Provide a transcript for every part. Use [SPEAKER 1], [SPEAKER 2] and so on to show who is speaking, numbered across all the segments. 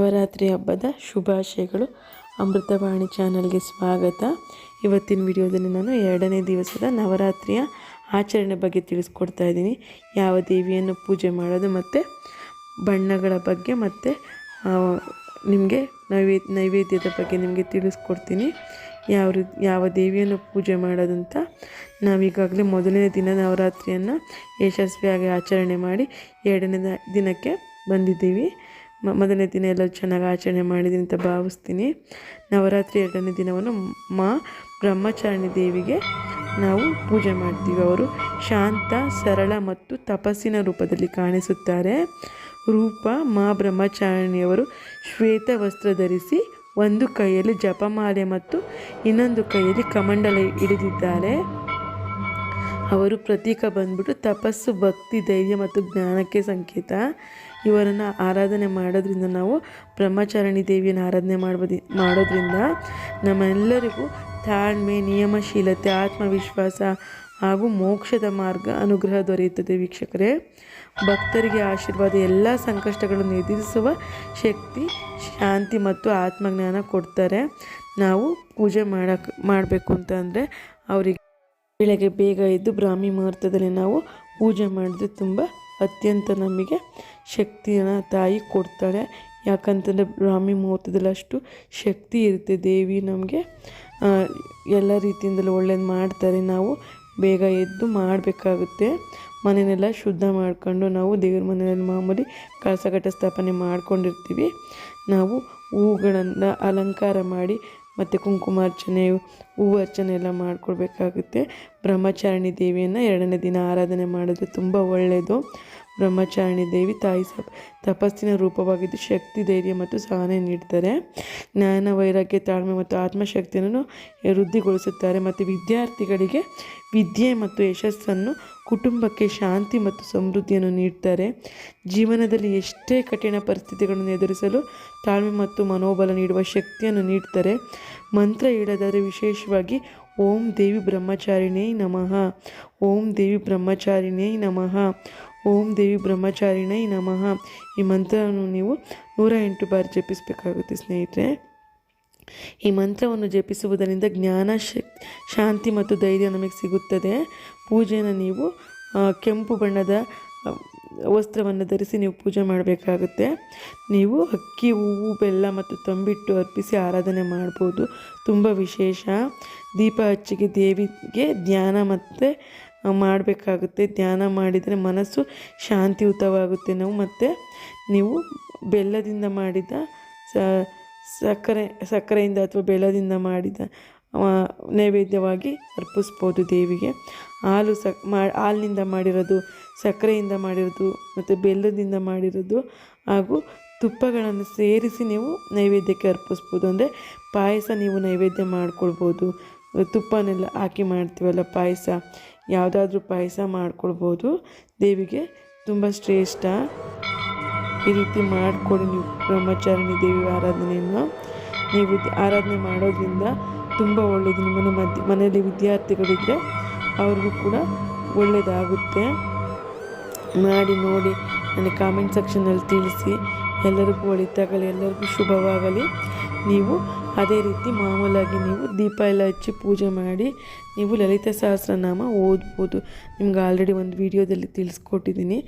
[SPEAKER 1] ನವರಾತ್ರಿ ಹಬ್ಬದ ಶುಭಾಶಯಗಳು. ಅಮೃತವಾಣಿ ಚಾನಲ್ಗೆ ಸ್ವಾಗತ. ಇವತ್ತಿನ ವಿಡಿಯೋದಲ್ಲಿ ನಾನು ಎರಡನೇ ದಿವಸದ ನವರಾತ್ರಿಯ ಆಚರಣೆ ಬಗ್ಗೆ ತಿಳಿಸ್ಕೊಡ್ತಾ ಇದ್ದೀನಿ. ಯಾವ ದೇವಿಯನ್ನು ಪೂಜೆ ಮಾಡೋದು ಮತ್ತು ಬಣ್ಣಗಳ ಬಗ್ಗೆ ಮತ್ತು ನಿಮಗೆ ನೈವೇ, ನೈವೇದ್ಯದ ಬಗ್ಗೆ ನಿಮಗೆ ತಿಳಿಸ್ಕೊಡ್ತೀನಿ. ಯಾವ ಯಾವ ದೇವಿಯನ್ನು ಪೂಜೆ ಮಾಡೋದಂತ ನಾವೀಗಾಗಲೇ ಮೊದಲನೇ ದಿನ ನವರಾತ್ರಿಯನ್ನು ಯಶಸ್ವಿಯಾಗಿ ಆಚರಣೆ ಮಾಡಿ ಎರಡನೇ ದಿನಕ್ಕೆ ಬಂದಿದ್ದೀವಿ. ಮೊದಲನೇ ದಿನ ಎಲ್ಲ ಚೆನ್ನಾಗಿ ಆಚರಣೆ ಮಾಡಿದ್ದೀನಿ ಅಂತ ಭಾವಿಸ್ತೀನಿ. ನವರಾತ್ರಿ ಎರಡನೇ ದಿನವನ್ನು ಮಾ, ಬ್ರಹ್ಮಚಾರಣಿ ದೇವಿಗೆ ನಾವು ಪೂಜೆ ಮಾಡ್ತೀವಿ. ಅವರು ಶಾಂತ, ಸರಳ ಮತ್ತು ತಪಸ್ಸಿನ ರೂಪದಲ್ಲಿ ಕಾಣಿಸುತ್ತಾರೆ. ರೂಪ, ಮಾ, ಬ್ರಹ್ಮಚಾರಿಣಿಯವರು ಶ್ವೇತ ವಸ್ತ್ರ ಧರಿಸಿ ಒಂದು ಕೈಯಲ್ಲಿ ಜಪಮಾಲೆ ಮತ್ತು ಇನ್ನೊಂದು ಕೈಯಲ್ಲಿ ಕಮಂಡಲ ಹಿಡಿದಿದ್ದಾರೆ. ಅವರು ಪ್ರತೀಕ ಬಂದ್ಬಿಟ್ಟು ತಪಸ್ಸು, ಭಕ್ತಿ, ಧೈರ್ಯ ಮತ್ತು ಜ್ಞಾನಕ್ಕೆ ಸಂಕೇತ. ಇವರನ್ನು ಆರಾಧನೆ ಮಾಡೋದ್ರಿಂದ ನಾವು ಬ್ರಹ್ಮಚಾರಣಿ ದೇವಿಯನ್ನು ಆರಾಧನೆ ಮಾಡ್ಬೋದಿ, ಮಾಡೋದ್ರಿಂದ ನಮ್ಮೆಲ್ಲರಿಗೂ ತಾಳ್ಮೆ, ನಿಯಮಶೀಲತೆ, ಆತ್ಮವಿಶ್ವಾಸ ಹಾಗೂ ಮೋಕ್ಷದ ಮಾರ್ಗ ಅನುಗ್ರಹ ದೊರೆಯುತ್ತದೆ ವೀಕ್ಷಕರೇ. ಭಕ್ತರಿಗೆ ಆಶೀರ್ವಾದ, ಎಲ್ಲ ಸಂಕಷ್ಟಗಳನ್ನು ಎದುರಿಸುವ ಶಕ್ತಿ, ಶಾಂತಿ ಮತ್ತು ಆತ್ಮಜ್ಞಾನ ಕೊಡ್ತಾರೆ. ನಾವು ಪೂಜೆ ಮಾಡಕ್ಕೆ ಮಾಡಬೇಕು ಅಂತ ಅಂದರೆ ಅವರಿಗೆ ಬೆಳಗ್ಗೆ ಬೇಗ ಎದ್ದು ಬ್ರಾಹ್ಮಿ ಮುಹೂರ್ತದಲ್ಲಿ ನಾವು ಪೂಜೆ ಮಾಡಿದ್ರೆ ತುಂಬ ಅತ್ಯಂತ ನಮಗೆ ಶಕ್ತಿಯನ್ನು ತಾಯಿ ಕೊಡ್ತಾಳೆ ಯಾಕಂತಂದರೆ ಬ್ರಾಹ್ಮಿ ಮುಹೂರ್ತದಲ್ಲಿ ಅಷ್ಟು ಶಕ್ತಿ ಇರುತ್ತೆ. ದೇವಿ ನಮಗೆ ಎಲ್ಲ ರೀತಿಯಿಂದಲೂ ಒಳ್ಳೇದು ಮಾಡ್ತಾರೆ. ನಾವು ಬೇಗ ಎದ್ದು ಮಾಡಬೇಕಾಗುತ್ತೆ. ಮನೆಯನ್ನೆಲ್ಲ ಶುದ್ಧ ಮಾಡಿಕೊಂಡು ನಾವು ದೇವ್ರ ಮನೆಯಲ್ಲಿ ಮಾಮೂಲಿ ಕಳಸಗಟ್ಟ ಸ್ಥಾಪನೆ ಮಾಡ್ಕೊಂಡಿರ್ತೀವಿ. ನಾವು ಹೂಗಳನ್ನು ಅಲಂಕಾರ ಮಾಡಿ ಮತ್ತು ಕುಂಕುಮಾರ್ಚನೆ ಹೂವು ಅರ್ಚನೆ ಎಲ್ಲ ಮಾಡ್ಕೊಳ್ಬೇಕಾಗುತ್ತೆ. ಬ್ರಹ್ಮಚಾರಿಣಿ ದೇವಿಯನ್ನು ಎರಡನೇ ದಿನ ಆರಾಧನೆ ಮಾಡಿದ್ರೆ ತುಂಬ ಒಳ್ಳೆಯದು ಬ್ರಹ್ಮಚಾರಿಣಿ ದೇವಿ ತಾಯಿ ಸ, ತಪಸ್ಸಿನ ರೂಪವಾಗಿದ್ದು ಶಕ್ತಿ, ಧೈರ್ಯ ಮತ್ತು ಸಹನೆ ನೀಡ್ತಾರೆ. ಜ್ಞಾನ, ವೈರಾಗ್ಯ, ತಾಳ್ಮೆ ಮತ್ತು ಆತ್ಮಶಕ್ತಿಯನ್ನು ವೃದ್ಧಿಗೊಳಿಸುತ್ತಾರೆ ಮತ್ತು ವಿದ್ಯಾರ್ಥಿಗಳಿಗೆ ವಿದ್ಯೆ ಮತ್ತು ಯಶಸ್ಸನ್ನು, ಕುಟುಂಬಕ್ಕೆ ಶಾಂತಿ ಮತ್ತು ಸಮೃದ್ಧಿಯನ್ನು ನೀಡ್ತಾರೆ. ಜೀವನದಲ್ಲಿ ಎಷ್ಟೇ ಕಠಿಣ ಪರಿಸ್ಥಿತಿಗಳನ್ನು ಎದುರಿಸಲು ತಾಳ್ಮೆ ಮತ್ತು ಮನೋಬಲ ನೀಡುವ ಶಕ್ತಿಯನ್ನು ನೀಡ್ತಾರೆ. ಮಂತ್ರ ಹೇಳೋದಾದರೆ ವಿಶೇಷವಾಗಿ ಓಂ ದೇವಿ ಬ್ರಹ್ಮಚಾರಿಣೇ ನಮಃ. ಓಂ ದೇವಿ ಬ್ರಹ್ಮಚಾರಿಣೇ ನಮಃ. ಓಂ ದೇವಿ ಬ್ರಹ್ಮಚಾರಿಣೈ ನಮಃ. ಈ ಮಂತ್ರವನ್ನು ನೀವು ನೂರ ಎಂಟು ಬಾರಿ ಜಪಿಸಬೇಕಾಗುತ್ತೆ ಸ್ನೇಹಿತರೆ. ಈ ಮಂತ್ರವನ್ನು ಜಪಿಸುವುದರಿಂದ ಜ್ಞಾನ ಶಾಂತಿ ಮತ್ತು ಧೈರ್ಯ ನಮಗೆ ಸಿಗುತ್ತದೆ. ಪೂಜೆಯನ್ನು ನೀವು ಕೆಂಪು ಬಣ್ಣದ ವಸ್ತ್ರವನ್ನು ಧರಿಸಿ ನೀವು ಪೂಜೆ ಮಾಡಬೇಕಾಗುತ್ತೆ. ನೀವು ಅಕ್ಕಿ, ಹೂವು, ಬೆಲ್ಲ ಮತ್ತು ತಂಬಿಟ್ಟು ಅರ್ಪಿಸಿ ಆರಾಧನೆ ಮಾಡ್ಬೋದು. ತುಂಬ ವಿಶೇಷ. ದೀಪ ಹಚ್ಚಿಗೆ ದೇವಿಗೆ ಧ್ಯಾನ ಮತ್ತು ಮಾಡಬೇಕಾಗುತ್ತೆ. ಧ್ಯಾನ ಮಾಡಿದರೆ ಮನಸ್ಸು ಶಾಂತಿಯುತವಾಗುತ್ತೆ. ನಾವು ಮತ್ತು ನೀವು ಬೆಲ್ಲದಿಂದ ಮಾಡಿದ ಸಕ್ಕರೆ, ಸಕ್ಕರೆಯಿಂದ ಅಥವಾ ಬೆಲ್ಲದಿಂದ ಮಾಡಿದ ನೈವೇದ್ಯವಾಗಿ ಅರ್ಪಿಸ್ಬೋದು ದೇವಿಗೆ. ಹಾಲು ಸಕ್ ಮಾ, ಹಾಲಿನಿಂದ ಮಾಡಿರೋದು, ಸಕ್ಕರೆಯಿಂದ ಮಾಡಿರೋದು ಮತ್ತು ಬೆಲ್ಲದಿಂದ ಮಾಡಿರೋದು ಹಾಗೂ ತುಪ್ಪಗಳನ್ನು ಸೇರಿಸಿ ನೀವು ನೈವೇದ್ಯಕ್ಕೆ ಅರ್ಪಿಸ್ಬೋದು. ಅಂದರೆ ಪಾಯಸ ನೀವು ನೈವೇದ್ಯ ಮಾಡ್ಕೊಳ್ಬೋದು. ತುಪ್ಪನೆಲ್ಲ ಹಾಕಿ ಮಾಡ್ತೀವಲ್ಲ ಪಾಯಸ, ಯಾವುದಾದ್ರೂ ಪಾಯಸ ಮಾಡ್ಕೊಳ್ಬೋದು. ದೇವಿಗೆ ತುಂಬ ಶ್ರೇಷ್ಠ. ಈ ರೀತಿ ಮಾಡಿಕೊಡಿ ನೀವು ಬ್ರಹ್ಮಚಾರಿಣಿ ದೇವಿ ಆರಾಧನೆಯನ್ನು. ನೀವು ಆರಾಧನೆ ಮಾಡೋದ್ರಿಂದ ತುಂಬ ಒಳ್ಳೆಯದು ನಿಮ್ಮನ್ನು ಮಧ್ಯ, ಮನೆಯಲ್ಲಿ ವಿದ್ಯಾರ್ಥಿಗಳಿದ್ದರೆ ಅವ್ರಿಗೂ ಕೂಡ ಒಳ್ಳೆಯದಾಗುತ್ತೆ ಮಾಡಿ ನೋಡಿ, ನನಗೆ ಕಾಮೆಂಟ್ ಸೆಕ್ಷನಲ್ಲಿ ತಿಳಿಸಿ. ಎಲ್ಲರಿಗೂ ಒಳಿತಾಗಲಿ ಎಲ್ಲರಿಗೂ ಶುಭವಾಗಲಿ. ನೀವು ಅದೇ ರೀತಿ ಮಾಮೂಲಾಗಿ ನೀವು ದೀಪ ಎಲ್ಲ ಹಚ್ಚಿ ಪೂಜೆ ಮಾಡಿ ನೀವು ಲಲಿತ ಸಹಸ್ರನಾಮ ಓದ್ಬೋದು. ನಿಮ್ಗೆ ಆಲ್ರೆಡಿ ಒಂದು ವಿಡಿಯೋದಲ್ಲಿ ತಿಳಿಸ್ಕೊಟ್ಟಿದ್ದೀನಿ.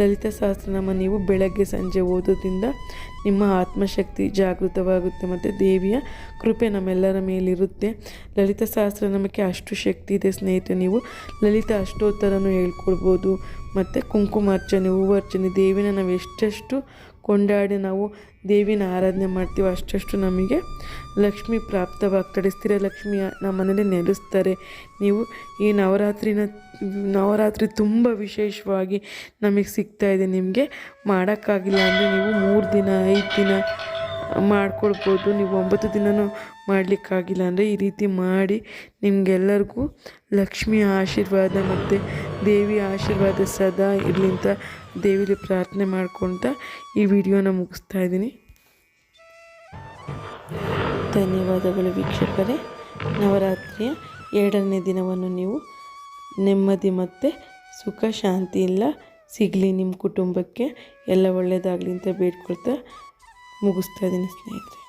[SPEAKER 1] ಲಲಿತ ಸಹಸ್ರನಾಮ ನೀವು ಬೆಳಗ್ಗೆ ಸಂಜೆ ಓದೋದ್ರಿಂದ ನಿಮ್ಮ ಆತ್ಮಶಕ್ತಿ ಜಾಗೃತವಾಗುತ್ತೆ ಮತ್ತು ದೇವಿಯ ಕೃಪೆ ನಮ್ಮೆಲ್ಲರ ಮೇಲಿರುತ್ತೆ. ಲಲಿತ ಸಹಸ್ರನಾಮಕ್ಕೆ ಅಷ್ಟು ಶಕ್ತಿ ಇದೆ ಸ್ನೇಹಿತರೆ, ನೀವು ಲಲಿತ ಅಷ್ಟೋತ್ತರನೂ ಹೇಳ್ಕೊಡ್ಬೋದು. ಮತ್ತು ಕುಂಕುಮಾರ್ಚನೆ, ಹೂವರ್ಚನೆ, ದೇವಿನ ನಾವು ಎಷ್ಟೆಷ್ಟು ಕೊಂಡಾಡಿ ನಾವು ದೇವಿನ ಆರಾಧನೆ ಮಾಡ್ತೀವಿ. ಅಷ್ಟಷ್ಟು ನಮಗೆ ಲಕ್ಷ್ಮಿ ಪ್ರಾಪ್ತವಾಗ್ತಾಳೆ ಸ್ಥಿರ ಲಕ್ಷ್ಮಿ ನಮ್ಮ ಮನೇಲಿ ನೆಲೆಸ್ತಾರೆ. ನೀವು ಈ ನವರಾತ್ರಿನ, ನವರಾತ್ರಿ ತುಂಬ ವಿಶೇಷವಾಗಿ ನಮಗೆ ಸಿಗ್ತಾ ಇದೆ. ನಿಮಗೆ ಮಾಡೋಕ್ಕಾಗಿಲ್ಲ ಅಂದರೆ ನೀವು ಮೂರು ದಿನ, ಐದು ದಿನ ಮಾಡ್ಕೊಳ್ಬೋದು. ನೀವು ಒಂಬತ್ತು ದಿನವೂ ಮಾಡಲಿಕ್ಕಾಗಿಲ್ಲ ಅಂದರೆ ಈ ರೀತಿ ಮಾಡಿ ನಿಮಗೆಲ್ಲರಿಗೂ ಲಕ್ಷ್ಮಿಯ ಆಶೀರ್ವಾದ ಮತ್ತು ದೇವಿಯ ಆಶೀರ್ವಾದ ಸದಾ ಇರಲಿ ಅಂತ ದೇವಿಲಿ ಪ್ರಾರ್ಥನೆ ಮಾಡ್ಕೊತ ಈ ವಿಡಿಯೋನ ಮುಗಿಸ್ತಾ ಇದ್ದೀನಿ. ಧನ್ಯವಾದಗಳು ವೀಕ್ಷಕರೇ. ನವರಾತ್ರಿಯ ಎರಡನೇ ದಿನವನ್ನು ನೀವು ನೆಮ್ಮದಿ ಮತ್ತು ಸುಖ ಶಾಂತಿ ಇಲ್ಲ ಸಿಗಲಿ ನಿಮ್ಮ ಕುಟುಂಬಕ್ಕೆ. ಎಲ್ಲ ಒಳ್ಳೆಯದಾಗಲಿ ಅಂತ ಬೇಡ್ಕೊಳ್ತಾ ಮುಗಿಸ್ತಾ ಇದ್ದೀನಿ ಸ್ನೇಹಿತರೆ.